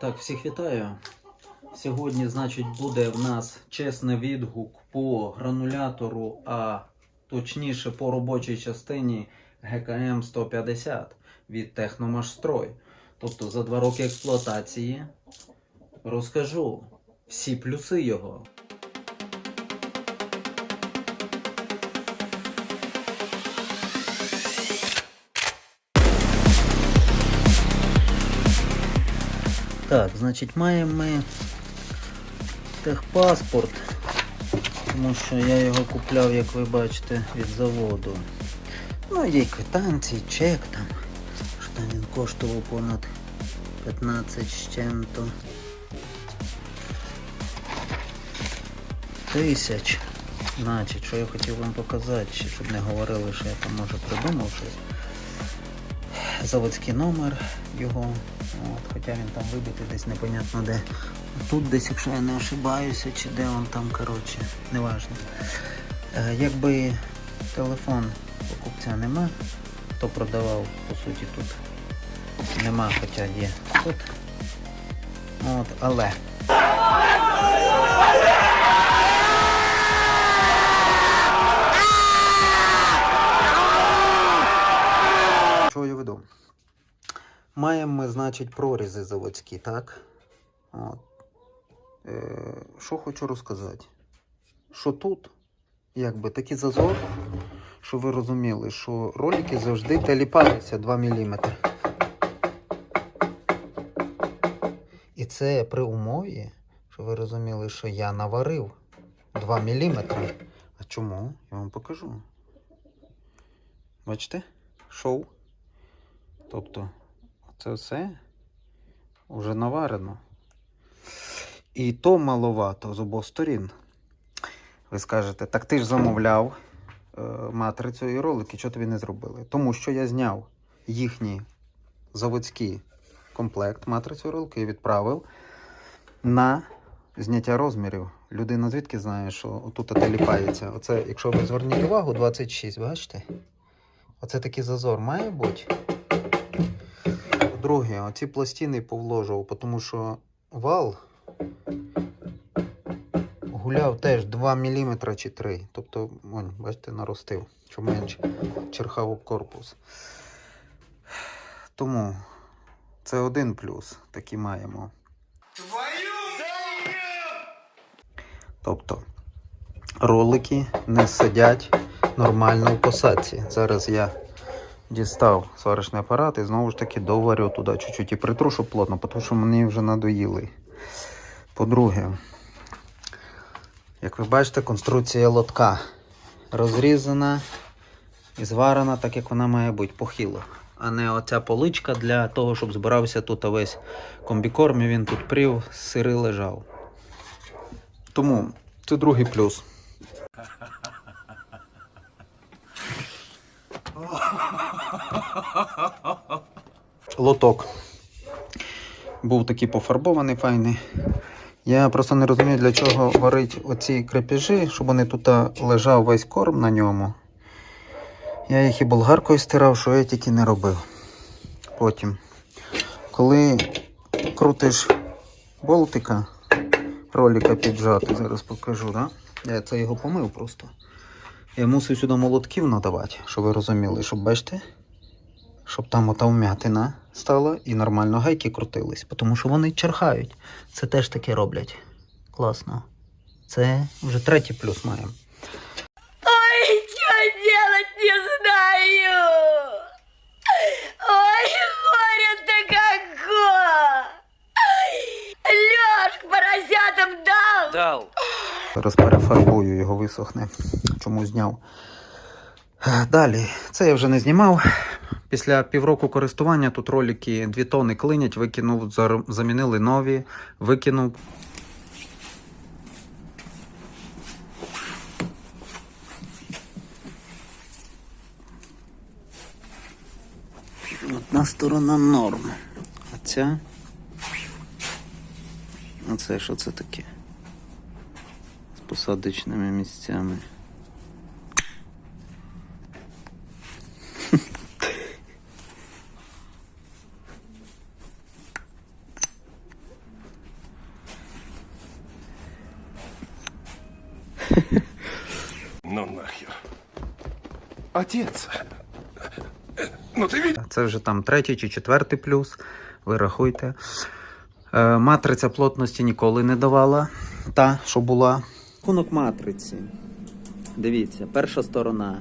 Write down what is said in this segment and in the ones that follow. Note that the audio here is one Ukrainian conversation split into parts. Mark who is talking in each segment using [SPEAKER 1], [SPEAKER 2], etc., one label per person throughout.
[SPEAKER 1] Так, всіх вітаю. Сьогодні, значить, буде в нас чесний відгук по гранулятору, а точніше по робочій частині ГКМ 150 від Техномашстрой. Тобто за два роки експлуатації розкажу всі плюси його. Так, значить, маємо ми техпаспорт, тому що я його купляв, як ви бачите, від заводу. Ну, є квитанції, чек там. Що він коштував понад 15 з чим-то. Тисяч. Значить, що я хотів вам показати, щоб не говорили, що я там може придумав щось заводський номер його. От, хоча він там вибитий десь непонятно де. Тут десь, якщо я не ошибаюся, чи де він там, коротше, неважно. Е, якби телефон покупця нема, то продавав, по суті, тут нема, хоча є тут. От, але. Маємо ми, значить, прорізи заводські, так? От. Е, що хочу розказати? Що тут, якби такий зазор, що ви розуміли, що ролики завжди теліпаються 2 мм. І це при умові, що ви розуміли, що я наварив 2 мм. А чому? Я вам покажу. Бачите? Шоу. Тобто, це все вже наварено. І то маловато з обох сторін. Ви скажете, так ти ж замовляв е, матрицю і ролики, що тобі не зробили? Тому що я зняв їхній заводський комплект матрицю і ролики і відправив на зняття розмірів. Людина звідки знає, що отут теліпається. Оце, якщо ви зверніть увагу, 26, бачите? Оце такий зазор має бути. Друге, оці пластини повложував, тому що вал гуляв теж 2 мм чи 3. Тобто, вон, бачите, наростив, що менше черхав корпус. Тому це один плюс, такий маємо. Тобто ролики не сидять нормально в посадці. Зараз я дістав сварочний апарат і знову ж таки доварю туди чуть-чуть і притрушу плотно, тому що мені вже надоїли. По-друге, як ви бачите, конструкція лотка розрізана і зварена так, як вона має бути, похило. А не оця поличка для того, щоб збирався тут весь комбікорм, і він тут прів, сири лежав. Тому це другий плюс. Лоток. Був такий пофарбований, файний. Я просто не розумію, для чого варить оці крепежі, щоб вони тут лежав весь корм на ньому. Я їх і болгаркою стирав, що я тільки не робив. Потім, коли крутиш болтика, ролика піджати, зараз покажу, да? я це його помив просто. Я мусив сюди молотків надавати, щоб ви розуміли, щоб бачите, щоб там ота вмятина стала і нормально гайки крутились, тому що вони черхають. Це теж таке роблять. Класно. Це вже третій плюс маємо.
[SPEAKER 2] Ой, что делать не знаю. Ой, горе-то какое. Лёш, поросятам дал.
[SPEAKER 1] Дал. Зараз перефарбую, його висохне. Чому зняв. Далі, це я вже не знімав. Після півроку користування тут ролики 2 тони клинять, викинув, замінили нові, викинув. Одна сторона норм. А ця. А це що це таке? З посадочними місцями.
[SPEAKER 3] Ну нахер. Отец. Ну ты видишь?
[SPEAKER 1] Це вже там третій чи четвертий плюс. Ви рахуйте. Е, матриця плотності ніколи не давала. Та, що була. Рахунок матриці. Дивіться, перша сторона.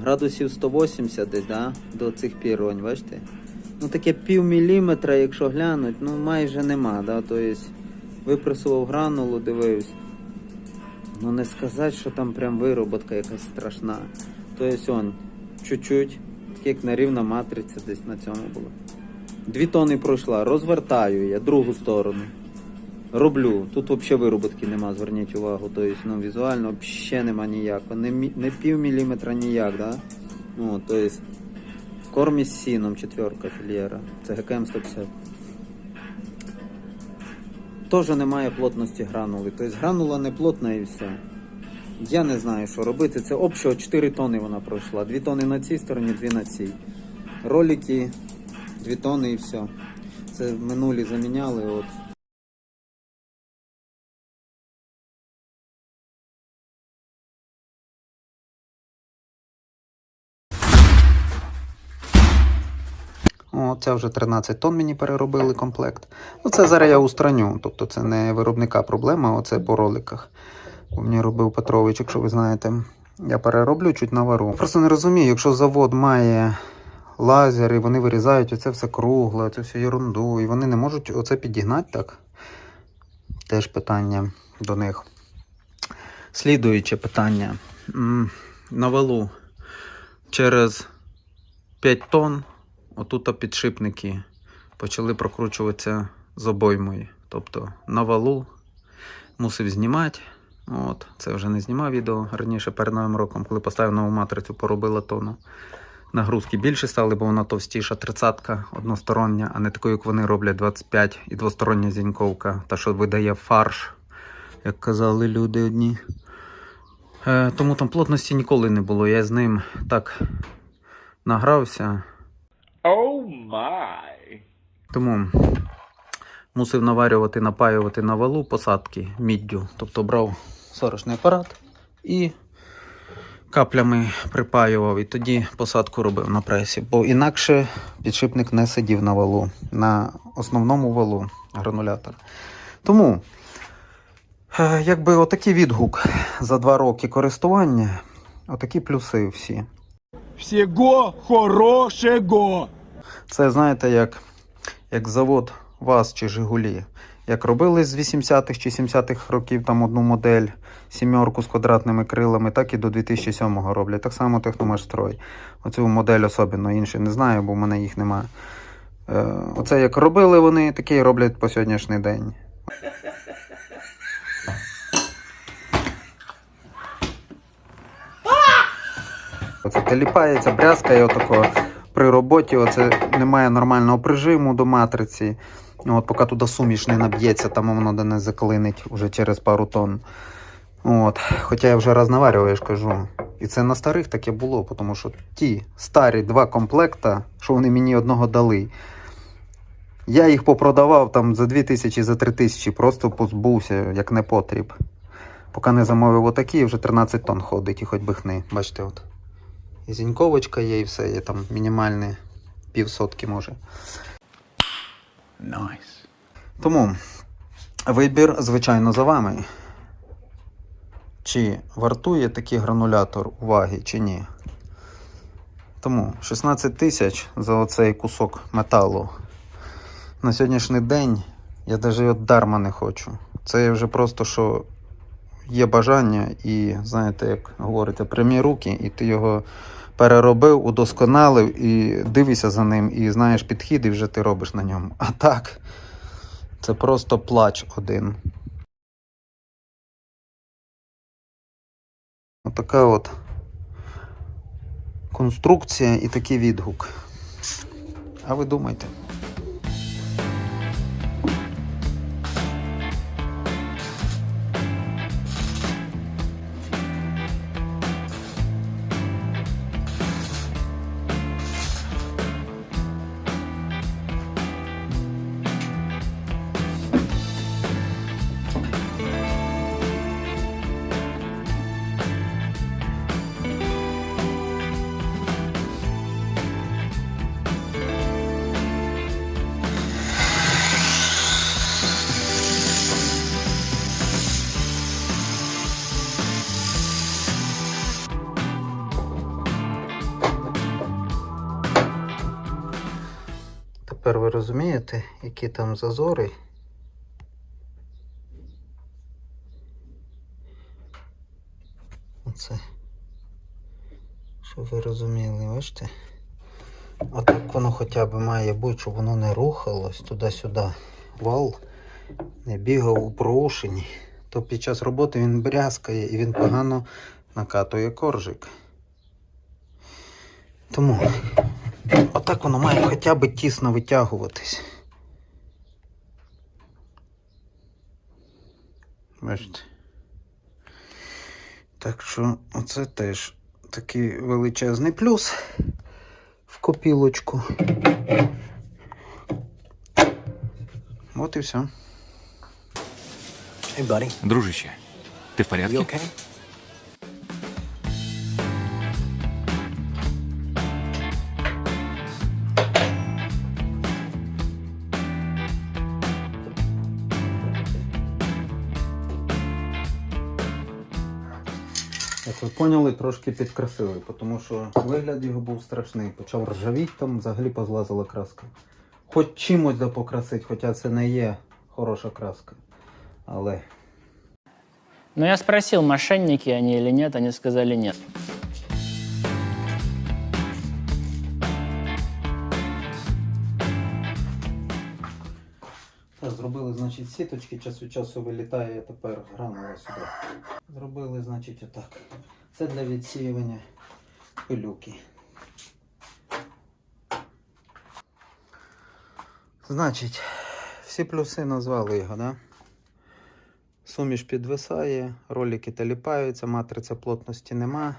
[SPEAKER 1] Градусів 180 десь, да? До цих пір, ронь, бачите? Ну таке пів міліметра, якщо глянуть, ну майже нема, да? Тобто випресував гранулу, дивився. Ну не сказати, що там прям вироботка якась страшна. Тобто он, чуть-чуть, як нерівна матриця десь на цьому була. Дві тони пройшла, розвертаю я другу сторону. Роблю. Тут взагалі вироботки нема, зверніть увагу. Тобто, ну, візуально взагалі нема ніякого. Не, не пів міліметра ніяк, да? Ну, тобто, корм із сіном, четверка фільєра. Це ГКМ 150. Теж немає плотності гранули. Тобто гранула не плотна і все. Я не знаю, що робити. Це общого 4 тони вона пройшла. 2 тони на цій стороні, 2 на цій. Ролики, 2 тони і все. Це минулі заміняли. От. О, це вже 13 тонн мені переробили комплект. Ну, це зараз я устраню. Тобто це не виробника проблема, оце по роликах. Бо мені робив Петрович, якщо ви знаєте. Я перероблю чуть навару. Просто не розумію, якщо завод має лазер і вони вирізають оце все кругле, цю всю ерунду, і вони не можуть оце підігнати так. Теж питання до них. Слідуюче питання. На валу через 5 тонн отут підшипники почали прокручуватися з обоймою. Тобто на валу мусив знімати. От, це вже не знімав відео раніше перед новим роком, коли поставив нову матрицю, поробила тону. Нагрузки більше стали, бо вона товстіша, тридцятка одностороння, а не такою, як вони роблять 25 і двостороння зіньковка, та що видає фарш, як казали люди одні. Е, тому там плотності ніколи не було. Я з ним так награвся.
[SPEAKER 3] Oh my.
[SPEAKER 1] Тому мусив наварювати, напаювати на валу посадки міддю. Тобто брав сварочний апарат і каплями припаював, і тоді посадку робив на пресі. Бо інакше підшипник не сидів на валу, на основному валу гранулятор. Тому, е, якби отакий відгук за два роки користування, отакі плюси всі.
[SPEAKER 4] Всего хорошего!
[SPEAKER 1] Це знаєте, як, як завод ВАЗ чи Жигулі. Як робили з 80-х чи 70-х років там одну модель, сімерку з квадратними крилами, так і до 2007-го роблять. Так само Техномашстрой. Оцю модель особливо інші не знаю, бо в мене їх немає. Е, оце як робили вони, таке і роблять по сьогоднішній день. Оце теліпається, брязкає отако. При роботі оце немає нормального прижиму до матриці. От, поки туди суміш не наб'ється, там воно де не заклинить уже через пару тонн. От. Хоча я вже раз наварював, я ж кажу. І це на старих таке було, тому що ті старі два комплекта, що вони мені одного дали. Я їх попродавав там за 2 тисячі, за 3 тисячі, просто позбувся, як не потріб. Поки не замовив отакі, вже 13 тонн ходить і хоч би хни. Бачите, от. І зіньковочка є, і все, є там мінімальне півсотки може.
[SPEAKER 4] Nice.
[SPEAKER 1] Тому вибір, звичайно, за вами. Чи вартує такий гранулятор уваги, чи ні. Тому 16 тисяч за оцей кусок металу. На сьогоднішній день я навіть дарма не хочу. Це вже просто що є бажання, і знаєте, як говориться, прямі руки, і ти його переробив, удосконалив і дивишся за ним, і знаєш підхід, і вже ти робиш на ньому. А так, це просто плач один. Отака от конструкція і такий відгук. А ви думайте. Розумієте, які там зазори. Оце. Щоб ви розуміли, бачите? Отак воно хоча б має бути, щоб воно не рухалось туди-сюди. Вал не бігав у проушені. То під час роботи він брязкає і він погано накатує коржик. Тому отак воно має хоча б тісно витягуватись. Бачите. Так що оце теж такий величезний плюс в копілочку. От і все.
[SPEAKER 5] Hey.
[SPEAKER 6] Дружище, ти в порядку?
[SPEAKER 1] Поняли, трошки підкрасили, тому що вигляд його був страшний. Почав ржавіти, там взагалі позлазила краска. Хоч чимось да покрасить, хоча це не є хороша краска. Але
[SPEAKER 7] Ну я спросил, мошенники они или нет, они сказали нет.
[SPEAKER 1] Значить, сіточки, час від часу вилітає тепер гранула сюди. Зробили, значить, отак. Це для відсіювання пилюки. Значить, всі плюси назвали його, да? Суміш підвисає, ролики теліпаються, матриця плотності нема.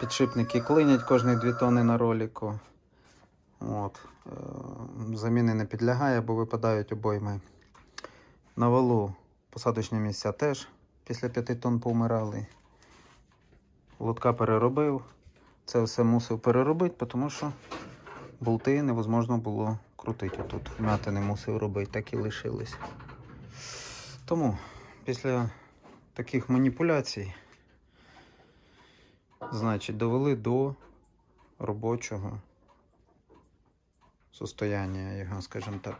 [SPEAKER 1] Підшипники клинять кожні 2 тони на ролику. От. Е, Заміни не підлягає, бо випадають обойми. На валу посадочні місця теж після 5 тонн повмирали. Лотка переробив. Це все мусив переробити, тому що болти невозможно було крутити тут. М'яти не мусив робити, так і лишились. Тому після таких маніпуляцій, значить, довели до робочого состояння його, скажімо так.